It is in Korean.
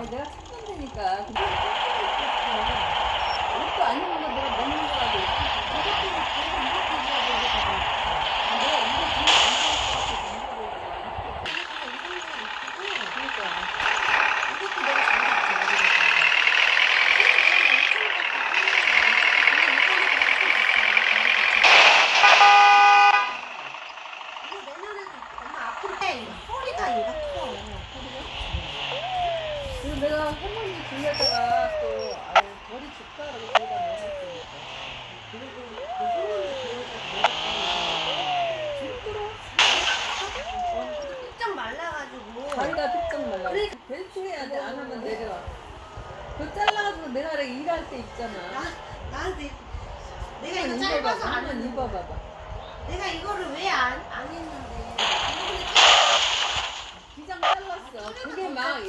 아니 내가 찾는 되니까 근데 옷도 안 입는 거 내가 먹는 거라도. 내년에는 엄마 앞으로 해. 허리가 얘가 커. 그러다가 또 아유 머리 줄까라고 제가 넣어놨으니까 그리고 그 소문을 들어서 내가 쭉 말라가지고 다리가 뚝딱 말라 그래. 벤츠해야 돼 안 하면 내려와 그 잘라가지고 내가 일할 때 있잖아 나 나한테 내가 이거 짧아서 안 한번 했는데 입어봐봐 내가 이거를 왜 안 안 했는데 기장 잘랐어 그게 막